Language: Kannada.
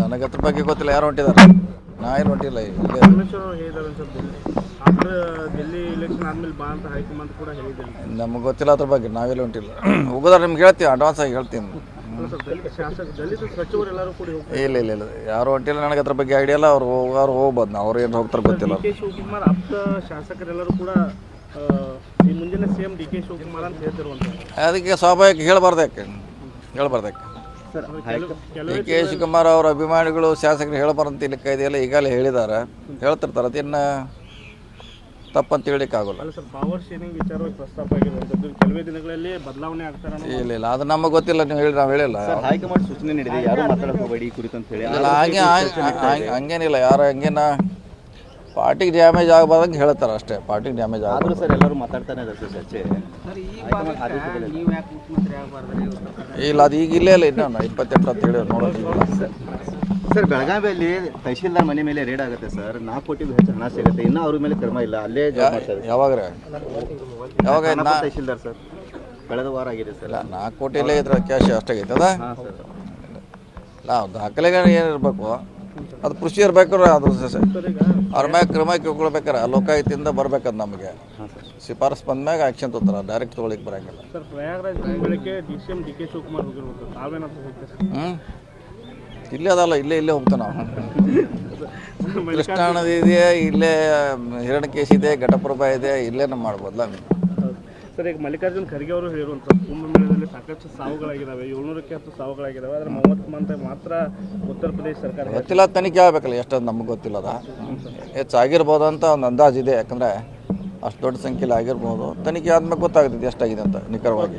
ನನಗೆ ಅದ್ರ ಬಗ್ಗೆ ಗೊತ್ತಿಲ್ಲ ಯಾರು ಹೊಂಟಿದ್ದಾರೆ ನಾ ಏನು ಹೊಂಟಿಲ್ಲ ನಮಗೆ ಗೊತ್ತಿಲ್ಲ ಅದ್ರ ಬಗ್ಗೆ ನಾವೆಲ್ಲ ಹೊಂಟಿಲ್ಲ. ಹೋಗೋದಾರೆ ನಿಮ್ಗೆ ಹೇಳ್ತೀವಿ ಅಡ್ವಾನ್ಸ್ ಆಗಿ ಹೇಳ್ತೀನಿ. ಇಲ್ಲ ಇಲ್ಲ ಇಲ್ಲ. ಯಾರು ಹೊಂಟಿಲ್ಲ ನನಗೆ ಅದ್ರ ಬಗ್ಗೆ ಐಡಿಯಲ್ಲ ಇಲ್ಲ. ಅವ್ರು ಹೋಗೋರು ಹೋಗ್ಬೋದು ನಾವು. ಅವ್ರು ಏನು ಹೋಗ್ತಾರೆ ಗೊತ್ತಿಲ್ಲ. ಶಾಸಕರೆಲ್ಲರೂ ಕೂಡ ಈ ಮುಂದಿನ ಸಿಎಂ ಡಿ ಕೆ ಶಿವಕುಮಾರ್ ಅಂತ ಹೇಳ್ತಿರುವಂತ ಅದಕ್ಕೆ ಸ್ವಾಭಾವಿಕ ಹೇಳ್ಬಾರ್ದು ಯಾಕೆ? ಹೇಳ್ಬಾರ್ದು ಯಾಕೆ? ಕೆಲವು ಡಿ ಕೆ ಶಿವಕುಮಾರ್ ಅವರ ಅಭಿಮಾನಿಗಳು ಶಾಸಕರು ಹೇಳಬಾರಂತ ಇಲ್ಲಿ ಕಾಯ್ದೆಯಲ್ಲ ಈಗಾಗಲೇ ಹೇಳಿದ್ದಾರೆ. ಹೇಳ್ತಿರ್ತಾರೆ ಅದಿನ್ನ ತಪ್ಪಂತ ಆಗ್ತಾರೆ ಇಲ್ಲ ಇಲ್ಲ ಅದು ನಮಗೆ ಗೊತ್ತಿಲ್ಲ ನೀವು ಹೇಳಿ ನಾವು ಹೇಳಿಲ್ಲ. ಹೈಕಮಾಂಡ್ ಸೂಚನೆ ನೀಡಿದೆ ಯಾರು ಮಾತಾಡಕ್ ಈ ಕುರಿತು ಅಂತ ಹೇಳಿ ಹಂಗೆ- ಹಂಗೇನಿಲ್ಲ ಯಾರು ಹಂಗೇನ ಪಾರ್ಟಿಗೆ ಡ್ಯಾಮೇಜ್ ಆಗಬಾರ್ದಂಗೆ ಹೇಳ್ತಾರೆ ಅಷ್ಟೇ ಪಾರ್ಟಿಗೆ ಡ್ಯಾಮೇಜ್ ಆಗ ಆದ್ರೂ ಸರ್ ಎಲ್ಲರೂ ಮಾತಾಡ್ತಾನೆ ಇದ್ದಾರೆ ಸರ್ ಚರ್ಚೆ. ಇಲ್ಲ ಅದು ಈಗ ಇಲ್ಲೇ ಇಲ್ಲ ಇನ್ನೊಂದು ಇಪ್ಪತ್ತೆಂಟು ಅಂತ ಹೇಳಿ ನೋಡೋದು ಸರ್ ಬೆಳಗಾವಿಯಲ್ಲಿ ತಹಶೀಲ್ದಾರ್ ಮನೆ ಮೇಲೆ ರೇಡ್ ಆಗುತ್ತೆ ಸರ್. ನಾಲ್ಕು ಕೋಟಿಗೂ ಹೆಚ್ಚು ಹಣ ಸಿಗುತ್ತೆ. ಇನ್ನೂ ಅವ್ರ ಮೇಲೆ ಕ್ರಮ ಇಲ್ಲ. ಅಲ್ಲೇ ಜಾಬ್ ಮಾಡ್ತಾರೆ ಯಾವಾಗ ಯಾವಾಗ ತಹಶೀಲ್ದಾರ್ ಸರ್. ಕಳೆದ ವಾರ ಆಗಿದೆ ಸರ್. ಇಲ್ಲ ನಾಲ್ಕು ಕೋಟಿ ಇಲ್ಲೇ ಇದ್ರೆ ಕ್ಯಾಶ್ ಅಷ್ಟಾಗೈತದ? ಅದ ಹಾಂ ಸರ್. ನಾವು ದಾಖಲೆಗಳು ಏನಿರಬೇಕು ಅದು ಕೃಷಿ ಇರ್ಬೇಕಾದ್ರೆ ಅದು ಸ- ಸ- ಸರ್. ಈಗ ಅವ್ರ ಮ್ಯಾಗ ಕ್ರಮ ಕೇಳ್ಕೊಳ್ಬೇಕಾರೆ ಲೋಕಾಯುತಿಯಿಂದ ಬರ್ಬೇಕದು ನಮಗೆ. ಶಿಫಾರಸ್ ಸರ್. ಶಿಫಾರಸ್ ಬಂದ್ಮ್ಯಾಗ ಆ್ಯಕ್ಷನ್ ತೊಗೊತಾರೆ ಡೈರೆಕ್ಟ್ ತೊಗೊಳಿಕ್ಕೆ ಬರಂಗಿಲ್ಲ. ಹ್ಞೂ ಇಲ್ಲೇ ಅದಲ್ಲ ಇಲ್ಲೇ ಇಲ್ಲೇ ಹೋಗ್ತಾನೆ ನಾವು. ಕೃಷ್ಣಾ ನದಿ ಇದೆ ಇಲ್ಲೇ ಹಿರಣ್ಯಕೇಶಿ ಇದೆ ಘಟಪ್ರಭಾ ಇದೆ ಇಲ್ಲೇ ನಮ್ಮ ಮಾಡ್ಬೋದಲ್ಲ ಸರ್ ಈಗ ಮಲ್ಲಿಕಾರ್ಜುನ್ ಖರ್ಗೆ ಅವರು ಹೇಳುವಂತ ಕುಂಭಮೇಳದಲ್ಲಿ ಸಾಕಷ್ಟು ಸಾವುಗಳಾಗಿದ್ದಾವೆ ಏಳ್ನೂರಕ್ಕೆ ಹತ್ತು ಸಾವುಗಳಾಗಿದ್ದಾವೆ ಆದರೆ ಮೂವತ್ತು ಮಂದಿ ಮಾತ್ರ ಉತ್ತರ ಪ್ರದೇಶ ಸರ್ಕಾರ ಗೊತ್ತಿಲ್ಲ ತನಿಖೆ ಆಗ್ಬೇಕಲ್ಲ ಎಷ್ಟೊಂದು ನಮ್ಗೆ ಗೊತ್ತಿಲ್ಲ ಅದ ಹೆಚ್ಚಾಗಿರ್ಬೋದು ಅಂತ ಒಂದು ಅಂದಾಜು ಇದೆ ಯಾಕಂದರೆ ಅಷ್ಟು ದೊಡ್ಡ ಸಂಖ್ಯೆಯಲ್ಲಿ ಆಗಿರ್ಬೋದು. ತನಿಖೆ ಆದ್ಮೇಲೆ ಗೊತ್ತಾಗ್ತದೆ ಎಷ್ಟಾಗಿದೆ ಅಂತ ನಿಖರವಾಗಿ.